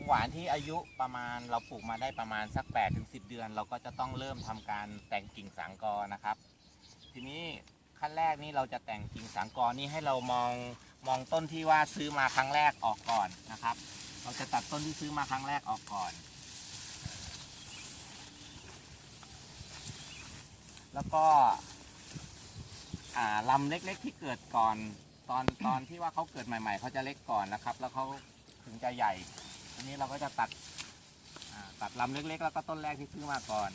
งหวานที่อายุประมาณเราปลูกมาได้ประมาณสัก8ถึง10เดือน เราก็จะต้องเริ่มทำการแต่งกิ่งสังกอนะครับ ทีนี้ขั้นแรกนี่เราจะแต่งกิ่งสังกอนี่ให้เรามองมองต้นที่ว่าซื้อมาครั้งแรกออกก่อนนะครับ เราจะตัดต้นที่ซื้อมาครั้งแรกออกก่อน แล้วก็ลำเล็กๆที่เกิดก่อน ตอนตอนที่ว่าเขาเกิดใหม่ ๆเขาจะเล็กก่อนนะครับ แล้วเขาถึงจะใหญ่ ทีนี้เราก็จะตัดอ่าตัดลำเล็กๆ แล้วก็ต้นแรกที่ซื้อมาก่อน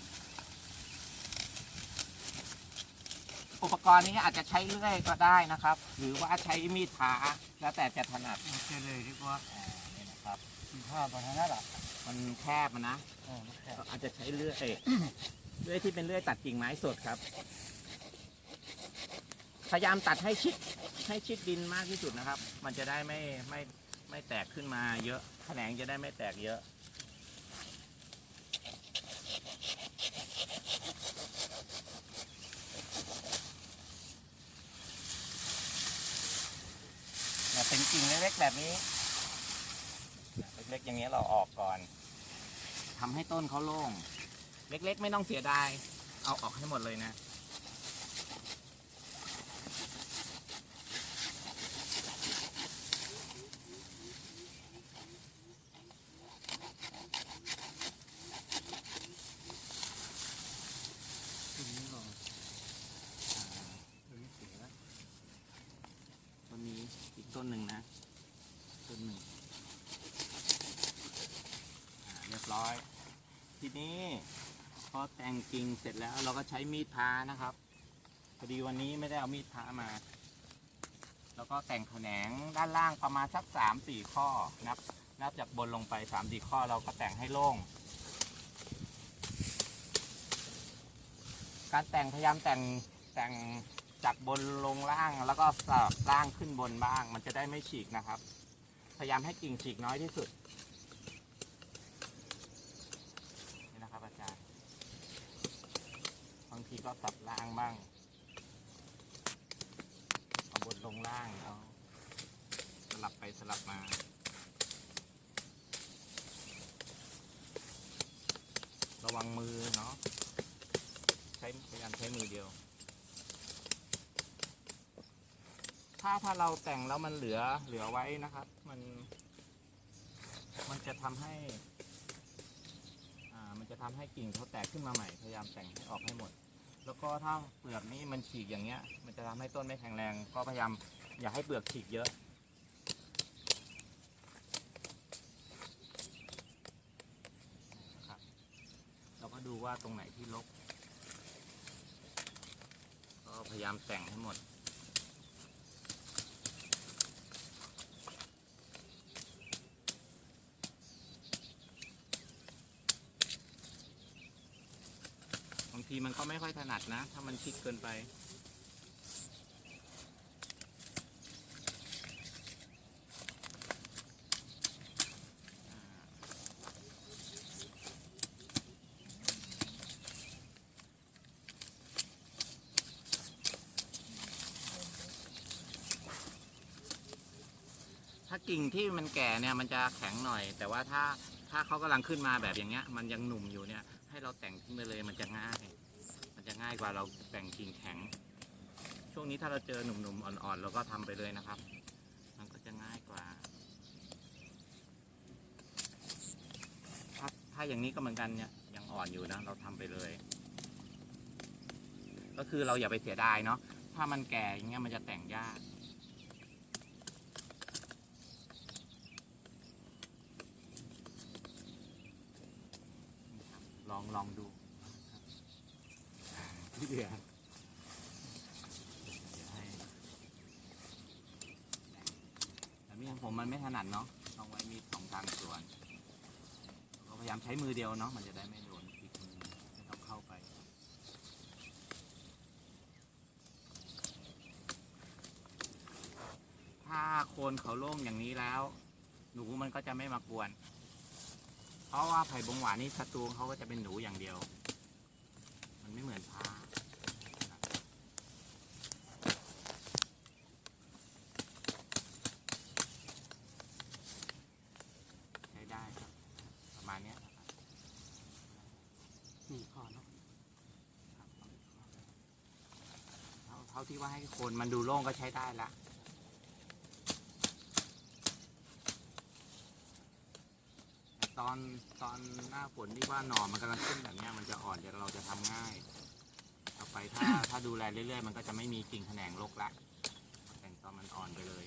อุปกรณ์นี้อาจจะใช้เลื่อยก็ได้นะครับ หรือว่าใช้มีดผ่าแล้วแต่จะถนัดโอเคเลยดีกว่าอ่านี่นะครับคุณภาพประทานนั่นแหละมันแคบอะนะเออมันแค่ก็อาจจะใช้เลื่อยเลื่อยที่เป็นเลื่อยตัดกิ่งไม้สดครับ พยายามตัดให้ชิดให้ชิดดินมากที่สุดนะครับ มันจะได้ไม่ไม่ ไม่แตกขึ้นมาเยอะแขนงจะได้ไม่แตกเยอะเนี่ยเป็นกิ่งเล็กๆแบบนี้ เล็กๆอย่างเงี้เราออกก่อน ทำให้ต้นเขาโล่ง เล็กๆ ไม่ต้องเสียดาย เอาออกให้หมดเลยนะ ตรงนี้ก่อนตรงนี้เสียแล้ว ต้นนี้อีก ต้นหนึ่งนะ ต้นหนึ่งเรียบร้อย ทีนี้พอแต่งกิ่งเสร็จแล้วเราก็ใช้มีดพานะครับพอดีวันนี้ไม่ได้เอามีดพามา แล้วก็แต่งแขนงด้านล่างประมาณสักสามสี่ข้อนับนับจากบนลงไปสามสี่ข้อเราก็แต่งให้โล่ง การแต่งพยายามแต่งแต่ง จากบนลงล่างแล้วก็สลับล่างขึ้นบนบ้าง มันจะได้ไม่ฉีกนะครับ พยายามให้กิ่งฉีกน้อยที่สุดนี่นะครับอาจารย์บางทีก็สับล่างบ้างเอาบนลงล่างเอาสลับไปสลับมาระวังมือเนาะใช้พยายามใช้มือเดียว ถ้าถ้าเราแต่งแล้วมันเหลือเหลือไว้นะครับ มัน มันจะทำให้ อ่า มันจะทำให้กิ่งเขาแตกขึ้นมาใหม่ พยายามแต่งให้ออกให้หมด แล้วก็ถ้าเปลือกนี้มันฉีกอย่างเงี้ย มันจะทำให้ต้นไม่แข็งแรง ก็พยายามอย่าให้เปลือกฉีกเยอะนะครับเราก็ดูว่าตรงไหนที่ลกก็พยายามแต่งให้หมด ทีมันก็ไม่ค่อยถนัดนะ ถ้ามันชิดเกินไป ถ้ากิ่งที่มันแก่เนี่ยมันจะแข็งหน่อย แต่ว่าถ้าถ้าเขากำลังขึ้นมาแบบอย่างเงี้ย มันยังหนุ่มอยู่เนี่ยให้เราแต่งทิ้งไปเลยมันจะง่าย ง่ายกว่าเราแต่งกิ่งแข็ง ช่วงนี้ถ้าเราเจอหนุ่มๆอ่อนๆเราก็ทำไปเลยนะครับ มันก็จะง่ายกว่าถ้าถ้าอย่างนี้ก็เหมือนกันเนี่ยยังอ่อนอยู่นะเราทำไปเลย ก็คือเราอย่าไปเสียดายเนาะถ้ามันแก่อย่างเงี้ยมันจะแต่งยากลองลองดู พี่เดียแต่มีดของผมมันไม่ถนัดเนาะต้องไว้มีดสองทางสวนก็พยายามใช้มือเดียวเนาะมันจะได้ไม่โดนพลิกมือไม่ต้องเข้าไปถ้าโคนเขาโล่งอย่างนี้แล้ว หนูมันก็จะไม่มากวน เพราะว่าไผ่บงหวานนี่ศัตรูเขาก็จะเป็นหนูอย่างเดียว มันไม่เหมือนพาใช้ได้ครับณเนี้ยนะครับนี่ข้อเนาะครับเท่าเท่าที่ว่าให้คนมันดูโล่งก็ใช้ได้ละ ต่ตอนตอนหน้าฝนที่ว่าหน่อมันกำลังขึ้นแบบเนี้ยมันจะอ่อนเดี๋ยวเราจะทำง่าย ต่อไปถ้า ถ้าดูแลเรื่อยๆ มันก็จะไม่มีกิ่งแขนงรกละแต่งตอนมันอ่อนไปเลย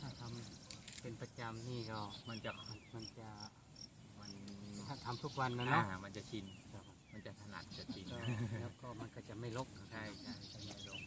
ถ้าทำเป็นประจำนี่ก็มันจะมันจะมันถ้าทำทุกวันนะอ่าเนาะมันจะชินครับ มันจะถนัดจะชินก็แล้วก็มันก็จะไม่ลกใช่ใช่ใช่ไม่ลง